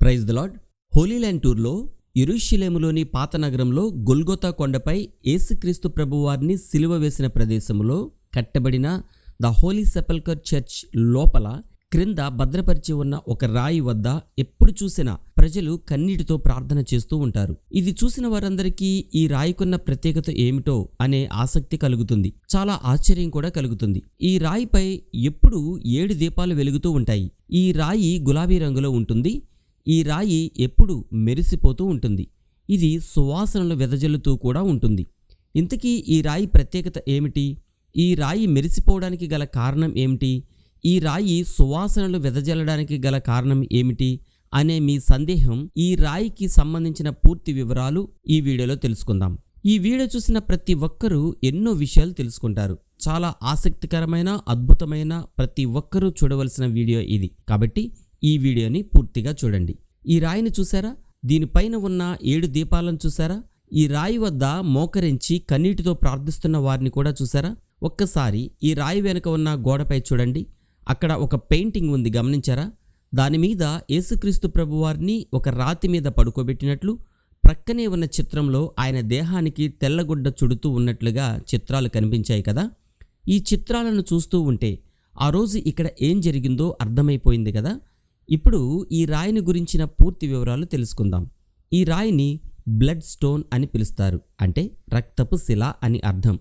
Praise the lord Holy Land టూర్లో ఇరుషిలేములోని పాత నగరంలో గొల్గొతా కొండపై ఏసుక్రీస్తు ప్రభువారిని సిలువ వేసిన ప్రదేశంలో కట్టబడిన ద హోలీ సెపల్కర్ చర్చ్ లోపల క్రింద భద్రపరిచి ఉన్న ఒక రాయి వద్ద ఎప్పుడు చూసినా ప్రజలు కన్నీటితో ప్రార్థన చేస్తూ ఉంటారు. ఇది చూసిన వారందరికీ ఈ రాయికున్న ప్రత్యేకత ఏమిటో అనే ఆసక్తి కలుగుతుంది. చాలా ఆశ్చర్యం కూడా కలుగుతుంది. ఈ రాయిపై ఎప్పుడూ ఏడు దీపాలు వెలుగుతూ ఉంటాయి. ఈ రాయి గులాబీ రంగులో ఉంటుంది. ఈ రాయి ఎప్పుడు మెరిసిపోతూ ఉంటుంది. ఇది సువాసనలు వెదజల్లుతూ కూడా ఉంటుంది. ఇంతకీ ఈ రాయి ప్రత్యేకత ఏమిటి? ఈ రాయి మెరిసిపోవడానికి గల కారణం ఏమిటి? ఈ రాయి సువాసనలు వెదజల్లడానికి గల కారణం ఏమిటి? అనే మీ సందేహం ఈ రాయికి సంబంధించిన పూర్తి వివరాలు ఈ వీడియోలో తెలుసుకుందాం. ఈ వీడియో చూసిన ప్రతి ఒక్కరూ ఎన్నో విషయాలు తెలుసుకుంటారు. చాలా ఆసక్తికరమైన అద్భుతమైన ప్రతి ఒక్కరూ చూడవలసిన వీడియో ఇది. కాబట్టి ఈ వీడియోని పూర్తిగా చూడండి. ఈ రాయిని చూసారా? దీనిపైన ఉన్న ఏడు దీపాలను చూసారా? ఈ రాయి వద్ద మోకరించి కన్నీటితో ప్రార్థిస్తున్న వారిని కూడా చూసారా? ఒక్కసారి ఈ రాయి వెనుక ఉన్న గోడపై చూడండి. అక్కడ ఒక పెయింటింగ్ ఉంది గమనించారా? దాని మీద యేసుక్రీస్తు ప్రభువారిని ఒక రాతి మీద పడుకోబెట్టినట్లు ప్రక్కనే ఉన్న చిత్రంలో ఆయన దేహానికి తెల్లగుడ్డ చుడుతూ ఉన్నట్లుగా చిత్రాలు కనిపించాయి కదా? ఈ చిత్రాలను చూస్తూ ఉంటే ఆ రోజు ఇక్కడ ఏం జరిగిందో అర్థమైపోయింది కదా? ఇప్పుడు ఈ రాయిని గురించిన పూర్తి వివరాలు తెలుసుకుందాం. ఈ రాయిని బ్లడ్ స్టోన్ అని పిలుస్తారు. అంటే రక్తపు శిల అని అర్థం.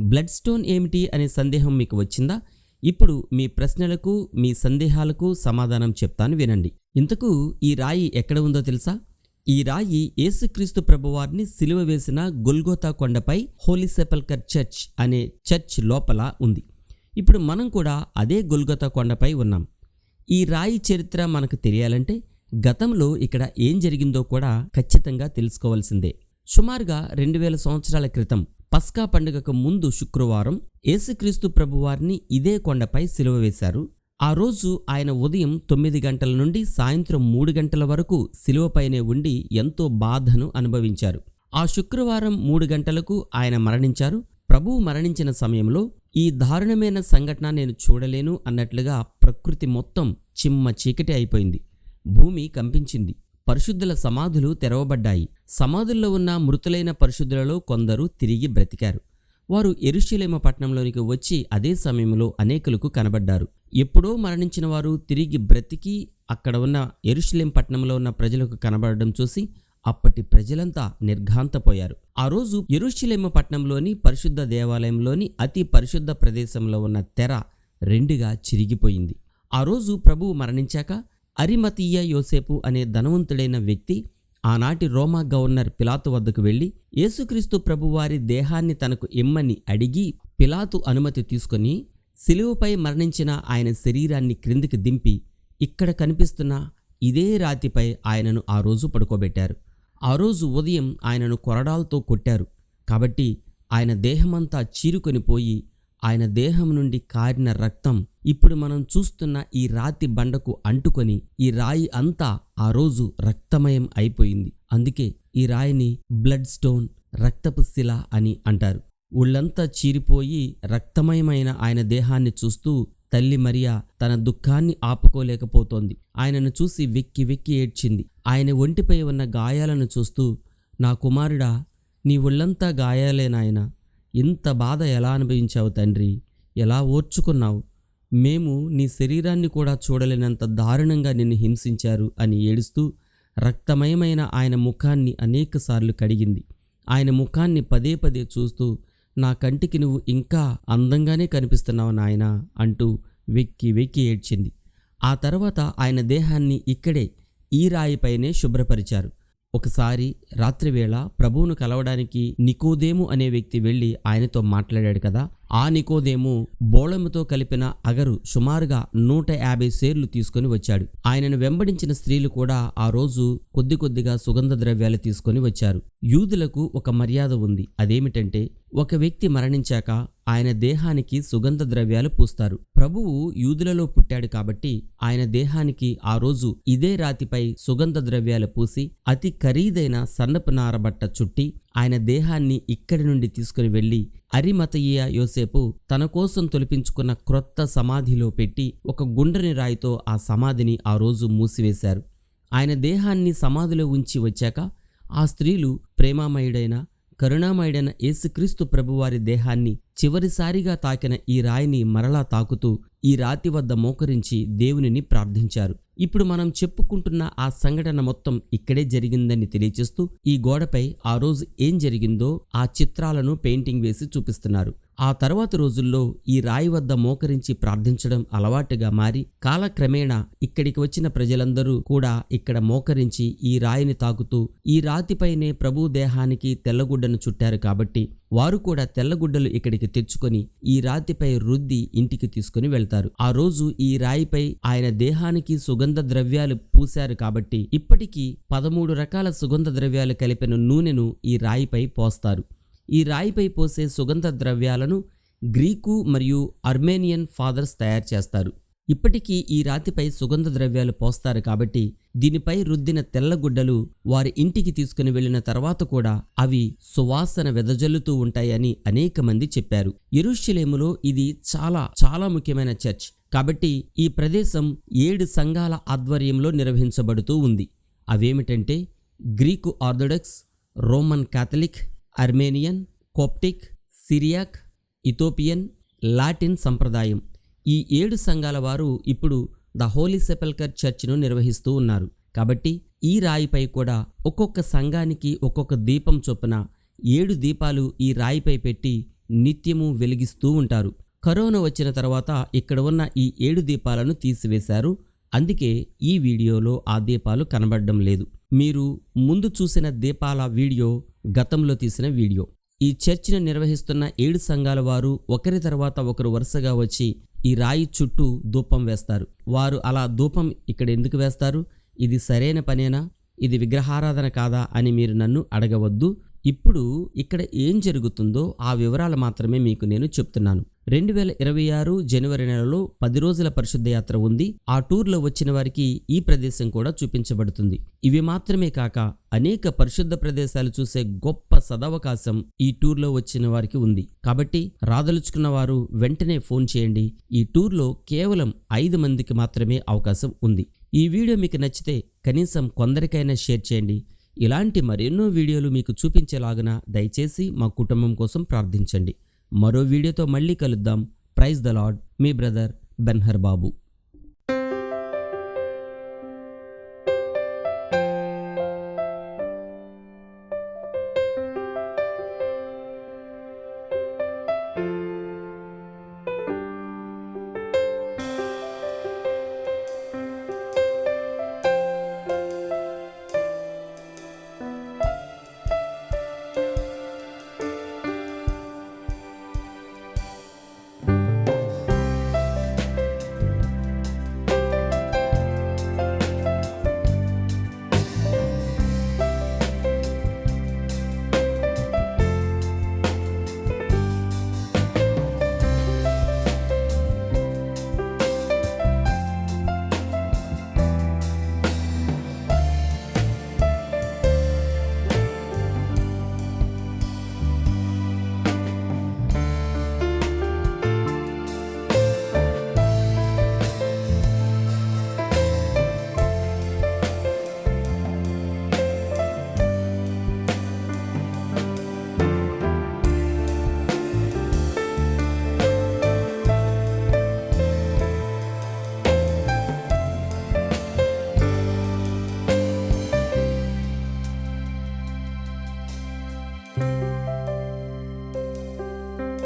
బ్లడ్ స్టోన్ ఏమిటి అనే సందేహం మీకు వచ్చిందా? ఇప్పుడు మీ ప్రశ్నలకు మీ సందేహాలకు సమాధానం చెప్తాను వినండి. ఇంతకు ఈ రాయి ఎక్కడ ఉందో తెలుసా? ఈ రాయి యేసుక్రీస్తు ప్రభువారిని సిలువ వేసిన గొల్గోతా కొండపై హోలీ సెపల్కర్ చర్చ్ అనే చర్చ్ లోపల ఉంది. ఇప్పుడు మనం కూడా అదే గొల్గోతా కొండపై ఉన్నాం. ఈ రాయి చరిత్ర మనకు తెలియాలంటే గతంలో ఇక్కడ ఏం జరిగిందో కూడా ఖచ్చితంగా తెలుసుకోవాల్సిందే. సుమారుగా రెండు వేల సంవత్సరాల క్రితం పస్కా పండుగకు ముందు శుక్రవారం యేసుక్రీస్తు ప్రభువారిని ఇదే కొండపై సిలువ వేశారు. ఆ రోజు ఆయన ఉదయం తొమ్మిది గంటల నుండి సాయంత్రం మూడు గంటల వరకు సిలువపైనే ఉండి ఎంతో బాధను అనుభవించారు. ఆ శుక్రవారం మూడు గంటలకు ఆయన మరణించారు. ప్రభువు మరణించిన సమయంలో ఈ దారుణమైన సంఘటన నేను చూడలేను అన్నట్లుగా ప్రకృతి మొత్తం చిమ్మ చీకటి అయిపోయింది. భూమి కంపించింది. పరిశుద్ధుల సమాధులు తెరవబడ్డాయి. సమాధుల్లో ఉన్న మృతులైన పరిశుద్ధులలో కొందరు తిరిగి బ్రతికారు. వారు ఎరుషలేమ పట్టణంలోనికి వచ్చి అదే సమయంలో అనేకులకు కనబడ్డారు. ఎప్పుడో మరణించిన వారు తిరిగి బ్రతికి అక్కడ ఉన్న ఎరుషలేం పట్టణంలో ఉన్న ప్రజలకు కనబడడం చూసి అప్పటి ప్రజలంతా నిర్ఘాంతపోయారు. ఆ రోజు ఎరుషలేమ పట్టణంలోని పరిశుద్ధ దేవాలయంలోని అతి పరిశుద్ధ ప్రదేశంలో ఉన్న తెర రెండుగా చిరిగిపోయింది. ఆ రోజు ప్రభువు మరణించాక అరిమతీయ యోసేపు అనే ధనవంతుడైన వ్యక్తి ఆనాటి రోమా గవర్నర్ పిలాతు వద్దకు వెళ్ళి యేసుక్రీస్తు ప్రభువారి దేహాన్ని తనకు ఇమ్మని అడిగి పిలాతు అనుమతి తీసుకొని సిలువపై మరణించిన ఆయన శరీరాన్ని క్రిందికి దింపి ఇక్కడ కనిపిస్తున్న ఇదే రాతిపై ఆయనను ఆ రోజు పడుకోబెట్టారు. ఆ రోజు ఉదయం ఆయనను కొరడాలతో కొట్టారు. కాబట్టి ఆయన దేహమంతా చీరుకొని పోయి ఆయన దేహం నుండి కారిన రక్తం ఇప్పుడు మనం చూస్తున్న ఈ రాతి బండకు అంటుకొని ఈ రాయి అంతా ఆ రోజు రక్తమయం అయిపోయింది. అందుకే ఈ రాయిని బ్లడ్ స్టోన్ రక్తపు శిల అని అంటారు. ఒళ్ళంతా చీరిపోయి రక్తమయమైన ఆయన దేహాన్ని చూస్తూ తల్లి మరియా తన దుఃఖాన్ని ఆపుకోలేకపోతోంది. ఆయనను చూసి వెక్కి వెక్కి ఏడ్చింది. ఆయన ఒంటిపై ఉన్న గాయాలను చూస్తూ నా కుమారుడా నీ ఒళ్ళంతా గాయాలేనాయనా ఇంత బాధ ఎలా అనుభవించావు తండ్రి? ఎలా ఓర్చుకున్నావు? మేము నీ శరీరాన్ని కూడా చూడలేనంత దారుణంగా నిన్ను హింసించారు అని ఏడుస్తూ రక్తమయమైన ఆయన ముఖాన్ని అనేకసార్లు కడిగింది. ఆయన ముఖాన్ని పదే పదే చూస్తూ నా కంటికి నువ్వు ఇంకా అందంగానే కనిపిస్తున్నావు నాయనా అంటూ వెక్కి వెక్కి ఏడ్చింది. ఆ తర్వాత ఆయన దేహాన్ని ఇక్కడే ఈ రాయిపైనే శుభ్రపరిచారు. ఒకసారి రాత్రివేళ ప్రభువును కలవడానికి నికోదేము అనే వ్యక్తి వెళ్ళి ఆయనతో మాట్లాడాడు కదా ఆ నికోదేము బోళముతో కలిపిన అగరు సుమారుగా నూట యాభై సేర్లు తీసుకొని వచ్చాడు. ఆయనను వెంబడించిన స్త్రీలు కూడా ఆ రోజు కొద్ది కొద్దిగా సుగంధ ద్రవ్యాలు తీసుకొని వచ్చారు. యూదులకు ఒక మర్యాద ఉంది. అదేమిటంటే ఒక వ్యక్తి మరణించాక ఆయన దేహానికి సుగంధ ద్రవ్యాలు పూస్తారు. ప్రభువు యూదులలో పుట్టాడు కాబట్టి ఆయన దేహానికి ఆ రోజు ఇదే రాతిపై సుగంధ ద్రవ్యాలు పూసి అతి ఖరీదైన సన్నపు నారబట్ట చుట్టి ఆయన దేహాన్ని ఇక్కడి నుండి తీసుకుని వెళ్ళి అరిమతయ్య యోసేపు తన కోసం తొలిపించుకున్న క్రొత్త సమాధిలో పెట్టి ఒక గుండ్రని రాయితో ఆ సమాధిని ఆ రోజు మూసివేశారు. ఆయన దేహాన్ని సమాధిలో ఉంచి వచ్చాక ఆ స్త్రీలు ప్రేమామయుడైన కరుణామయుడైన యేసుక్రీస్తు ప్రభువారి దేహాన్ని చివరిసారిగా తాకిన ఈ రాయిని మరలా తాకుతూ ఈ రాతి వద్ద మోకరించి దేవునిని ప్రార్థించారు. ఇప్పుడు మనం చెప్పుకుంటున్న ఆ సంఘటన మొత్తం ఇక్కడే జరిగిందని తెలియచేస్తూ ఈ గోడపై ఆ రోజు ఏం జరిగిందో ఆ చిత్రాలను పెయింటింగ్ వేసి చూపిస్తున్నారు. ఆ తర్వాత రోజుల్లో ఈ రాయి వద్ద మోకరించి ప్రార్థించడం అలవాటుగా మారి కాలక్రమేణా ఇక్కడికి వచ్చిన ప్రజలందరూ కూడా ఇక్కడ మోకరించి ఈ రాయిని తాకుతూ ఈ రాతిపైనే ప్రభు దేహానికి తెల్లగుడ్డను చుట్టారు కాబట్టి వారు కూడా తెల్లగుడ్డలు ఇక్కడికి తెచ్చుకొని ఈ రాతిపై రుద్ది ఇంటికి తీసుకుని వెళ్తారు. ఆ రోజు ఈ రాయిపై ఆయన దేహానికి సుగంధ ద్రవ్యాలు పూశారు కాబట్టి ఇప్పటికీ పదమూడు రకాల సుగంధ ద్రవ్యాలు కలిపిన నూనెను ఈ రాయిపై పోస్తారు. ఈ రాయిపై పోసే సుగంధ ద్రవ్యాలను గ్రీకు మరియు అర్మేనియన్ ఫాదర్స్ తయారు చేస్తారు. ఇప్పటికీ ఈ రాతిపై సుగంధ ద్రవ్యాలు పోస్తారు కాబట్టి దీనిపై రుద్దిన తెల్లగుడ్డలు వారి ఇంటికి తీసుకుని వెళ్ళిన తర్వాత కూడా అవి సువాసన వెదజల్లుతూ ఉంటాయని అనేక మంది చెప్పారు. ఎరుషలేములో ఇది చాలా చాలా ముఖ్యమైన చర్చ్ కాబట్టి ఈ ప్రదేశం ఏడు సంఘాల ఆధ్వర్యంలో నిర్వహించబడుతూ ఉంది. అవేమిటంటే Greek Orthodox Roman Catholic Armenian Coptic Syriac Ethiopian Latin సంప్రదాయం. ఈ ఏడు సంఘాల వారు ఇప్పుడు ద హోలీ సెపల్కర్ చర్చ్ను నిర్వహిస్తూ ఉన్నారు. కాబట్టి ఈ రాయిపై కూడా ఒక్కొక్క సంఘానికి ఒక్కొక్క దీపం చొప్పున ఏడు దీపాలు ఈ రాయిపై పెట్టి నిత్యము వెలిగిస్తూ ఉంటారు. కరోనా వచ్చిన తర్వాత ఇక్కడ ఉన్న ఈ ఏడు దీపాలను తీసివేశారు. అందుకే ఈ వీడియోలో ఆ దీపాలు కనబడడం లేదు. మీరు ముందు చూసిన దీపాల వీడియో గతంలో తీసిన వీడియో. ఈ చర్చిని నిర్వహిస్తున్న ఏడు సంఘాల వారు ఒకరి తర్వాత ఒకరు వరుసగా వచ్చి ఈ రాయి చుట్టూ ధూపం వేస్తారు. వారు అలా ధూపం ఇక్కడ ఎందుకు వేస్తారు? ఇది సరైన పనేనా? ఇది విగ్రహారాధన కాదా అని మీరు నన్ను అడగవద్దు. ఇప్పుడు ఇక్కడ ఏం జరుగుతుందో ఆ వివరాలు మాత్రమే మీకు నేను చెప్తున్నాను. రెండు వేల ఇరవై ఆరు జనవరి నెలలో పది రోజుల పరిశుద్ధ యాత్ర ఉంది. ఆ టూర్లో వచ్చిన వారికి ఈ ప్రదేశం కూడా చూపించబడుతుంది. ఇవి మాత్రమే కాక అనేక పరిశుద్ధ ప్రదేశాలు చూసే గొప్ప సదవకాశం ఈ టూర్లో వచ్చిన వారికి ఉంది. కాబట్టి రాదలుచుకున్న వారు వెంటనే ఫోన్ చేయండి. ఈ టూర్లో కేవలం ఐదు మందికి మాత్రమే అవకాశం ఉంది. ఈ వీడియో మీకు నచ్చితే కనీసం కొందరికైనా షేర్ చేయండి. ఇలాంటి మరెన్నో వీడియోలు మీకు చూపించేలాగన దయచేసి మా కుటుంబం కోసం ప్రార్థించండి. మరో వీడియోతో మళ్ళీ కలుద్దాం. ప్రైజ్ ద లాడ్ మీ బ్రదర్ బెన్హర్ బాబు.